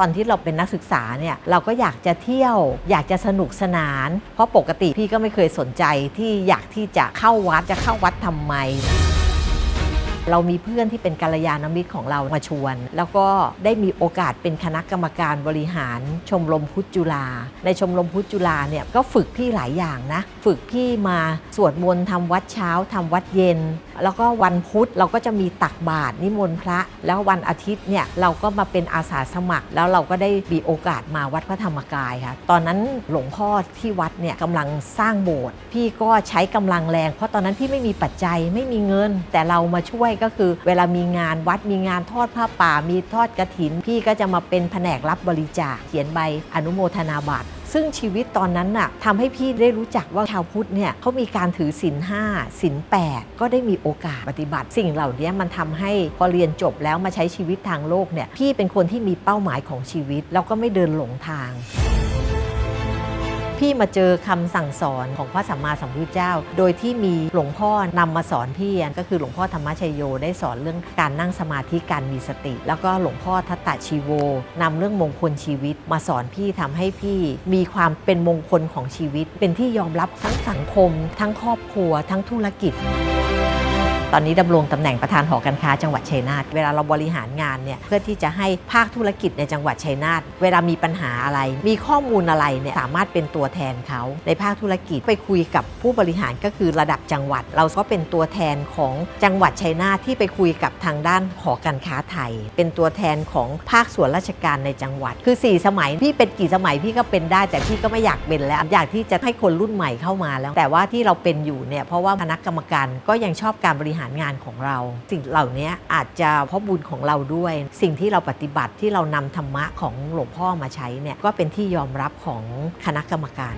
ตอนที่เราเป็นนักศึกษาเนี่ยเราก็อยากจะเที่ยว อยากจะสนุกสนาน เพราะปกติพี่ก็ไม่เคยสนใจที่อยากที่จะเข้าวัดจะเข้าวัดทำไม เรามีเพื่อนที่เป็นกัลยาณมิตรของเรามาชวน แล้วก็ได้มีโอกาสเป็นคณะกรรมการบริหารชมรมพุทธจุฬาในชมรมพุทธจุฬาเนี่ยก็ฝึกพี่หลายอย่างนะ ฝึกพี่มาสวดมนต์ทำวัดเช้าทำวัดเย็น แล้วก็วันพุธเราก็จะมีตักบาตรนิมนต์พระ แล้ววันอาทิตย์เนี่ยเราก็มาเป็นอาสาสมัคร แล้วเราก็ได้มีโอกาสมาวัดพระธรรมกายค่ะตอนนั้นหลวงพ่อที่วัดเนี่ยกำลังสร้างโบสถ์พี่ก็ใช้กำลังแรง เพราะตอนนั้นพี่ไม่มีปัจจัยไม่มีเงิน แต่เรามาช่วยก็คือ เวลามีงานวัดมีงานทอดผ้าป่า มีทอดกระถิน พี่ก็จะมาเป็นแผนกรับบริจาคเขียนใบอนุโมทนาบัตรซึ่งชีวิตตอนนั้นน่ะทำให้พี่ได้รู้จักว่าชาวพุทธเนี่ยเขามีการถือศีลห้าศีลแปดก็ได้มีโอกาสปฏิบัติ สิ่งเหล่านี้มันทำให้พอเรียนจบแล้วมาใช้ชีวิตทางโลกเนี่ยพี่เป็นคนที่มีเป้าหมายของชีวิต แล้วก็ไม่เดินหลงทาง พี่มาเจอคำสั่งสอนของพระสัมมาสัมพุทธเจ้า โดยที่มีหลวงพ่อนำมาสอนพี่ก็คือหลวงพ่อธรรมชยโยได้สอนเรื่องการนั่งสมาธิการมีสติ แล้วก็หลวงพ่อทัตตะชีโวนำเรื่องมงคลชีวิต มาสอนพี่ทำให้พี่มีความเป็นมงคลของชีวิต เป็นที่ยอมรับทั้งสังคม ทั้งครอบครัว ทั้งธุรกิจ ตอนนี้ดำรงตำแหน่งประธานหอการค้าจังหวัดชัยนาทเวลาเราบริหารงานเนี่ยเพื่อที่จะให้ภาคธุรกิจในจังหวัดชัยนาทเวลามีปัญหาอะไร มีข้อมูลอะไรเนี่ยสามารถเป็นตัวแทนเขาในภาคธุรกิจไปคุยกับผู้บริหารก็คือระดับจังหวัด เราก็เป็นตัวแทนของจังหวัดชัยนาทที่ไปคุยกับทางด้านหอการค้าไทย เป็นตัวแทนของภาคส่วนราชการในจังหวัด คือ 4 สมัยพี่เป็นกี่สมัยพี่ก็เป็นได้ แต่พี่ก็ไม่อยากเป็นแล้ว อยากที่จะให้คนรุ่นใหม่เข้ามาแล้ว แต่ว่าที่เราเป็นอยู่เนี่ยเพราะว่าคณะกรรมการก็ยังชอบการบริหารงานของเรา สิ่งเหล่านี้อาจจะเพราะบุญของเราด้วย สิ่งที่เราปฏิบัติที่เรานำธรรมะของหลวงพ่อมาใช้เนี่ยก็เป็นที่ยอมรับของคณะกรรมการ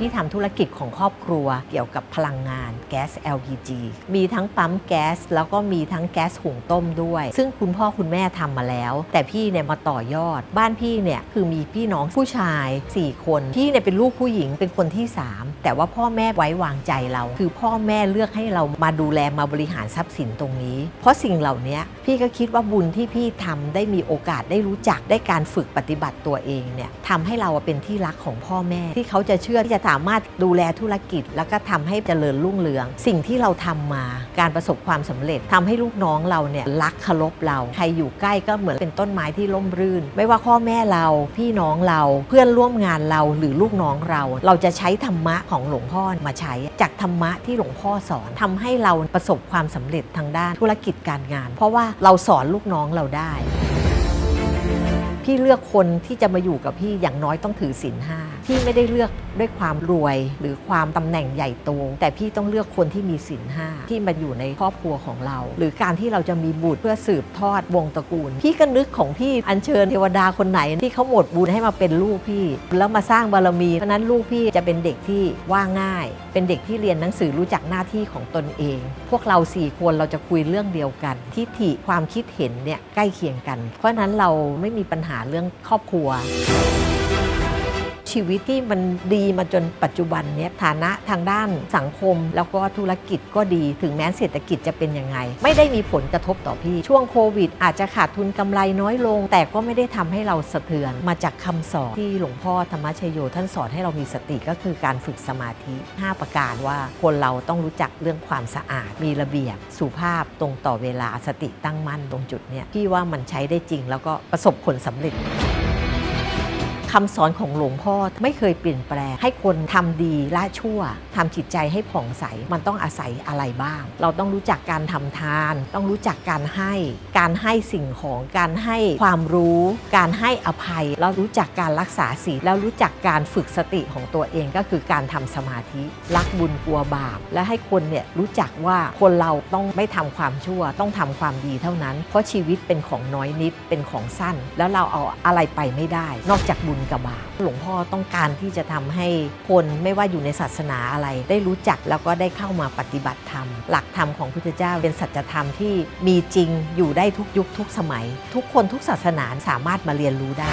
พี่ทำธุรกิจของครอบครัวเกี่ยวกับพลังงานแก๊ส LPG มีทั้งปั๊มแก๊ส แล้วก็มีทั้งแก๊สหุงต้มด้วย ซึ่งคุณพ่อคุณแม่ทำมาแล้ว แต่พี่เนี่ยมาต่อยอด บ้านพี่เนี่ยคือมีพี่น้องผู้ชาย 4 คน พี่เนี่ยเป็นลูกผู้หญิงเป็นคนที่ 3 แต่ว่าพ่อแม่ไว้วางใจเรา คือพ่อแม่เลือกให้เรามาดูแลมาบริหารทรัพย์สินตรงนี้ เพราะสิ่งเหล่านี้พี่ก็คิดว่าบุญที่พี่ทำได้มีโอกาสได้รู้จักได้การฝึกปฏิบัติตัวเองเนี่ยทำให้เราเป็นที่รักของพ่อแม่ ที่เขาจะเชื่อที่จะสามารถดูแลธุรกิจ แล้วก็ทำให้เจริญรุ่งเรือง สิ่งที่เราทำมาการประสบความสำเร็จทำให้ลูกน้องเราเนี่ยรักเคารพเราใครอยู่ใกล้ก็เหมือนเป็นต้นไม้ที่ร่มรื่น ไม่ว่าพ่อแม่เราพี่น้องเราเพื่อนร่วมงานเราหรือลูกน้องเรา เราจะใช้ธรรมะของหลวงพ่อมาใช้ จากธรรมะที่หลวงพ่อสอนทำให้เราประสบความสำเร็จทางด้านธุรกิจการงาน เพราะว่าเราสอนลูกน้องเราได้ พี่เลือกคนที่จะมาอยู่กับพี่อย่างน้อยต้องถือศีลห้าพี่ไม่ได้เลือกด้วยความรวย หรือความตำแหน่งใหญ่โตแต่พี่ต้องเลือกคนที่มีศีลห้าที่มาอยู่ในครอบครัวของเรา หรือการที่เราจะมีบุตรเพื่อสืบทอดวงตระกูล พี่ก็นึกของพี่อัญเชิญเทวดาคนไหนที่เขาหมดบุญให้มาเป็นลูกพี่ แล้วมาสร้างบารมีเพราะนั้นลูกพี่จะเป็นเด็กที่ว่าง่าย เป็นเด็กที่เรียนหนังสือรู้จักหน้าที่ของตนเอง พวกเราสี่คนเราจะคุยเรื่องเดียวกัน ทิฏฐิความคิดเห็นเนี่ยใกล้เคียงกัน เพราะนั้นเราไม่มีปัญหาเรื่องครอบครัว ชีวิตที่มันดีมาจนปัจจุบันเนี้ยฐานะทางด้านสังคม แล้วก็ธุรกิจก็ดีถึงแม้เศรษฐกิจจะเป็นยังไง ไม่ได้มีผลกระทบต่อพี่ ช่วงโควิด อาจจะขาดทุนกำไรน้อยลง แต่ก็ไม่ได้ทำให้เราสะเทือนมาจากคำสอนที่หลวงพ่อธรรมชโยท่านสอนให้เรามีสติก็คือการฝึกสมาธิ 5 ประการว่าคนเราต้องรู้จักเรื่องความสะอาด มีระเบียบสุภาพตรงต่อเวลาสติตั้งมั่นตรงจุดเนี้ยพี่ว่ามันใช้ได้จริงแล้วก็ประสบผลสำเร็จ คำสอนของหลวงพ่อไม่เคยเปลี่ยนแปลง ให้คนทำดีละชั่วทำจิตใจให้ผ่องใส มันต้องอาศัยอะไรบ้าง เราต้องรู้จักการทำทาน ต้องรู้จักการให้ การให้สิ่งของ การให้ความรู้ การให้อภัยแล้วรู้จักการรักษาศีล แล้วรู้จักการฝึกสติของตัวเองก็คือการทำสมาธิ รักบุญกลัวบาป และให้คนเนี่ยรู้จักว่าคนเราต้องไม่ทำความชั่ว ต้องทำความดีเท่านั้น เพราะชีวิตเป็นของน้อยนิด เป็นของสั้น แล้วเราเอาอะไรไปไม่ได้ นอกจากบุญกว่าบาท หลวงพ่อต้องการที่จะทำให้คนไม่ว่าอยู่ในศาสนาอะไร ได้รู้จักแล้วก็ได้เข้ามาปฏิบัติธรรม หลักธรรมของพุทธเจ้าเป็นสัจธรรมที่มีจริงอยู่ได้ทุกยุคทุกสมัย ทุกคนทุกศาสนาสามารถมาเรียนรู้ได้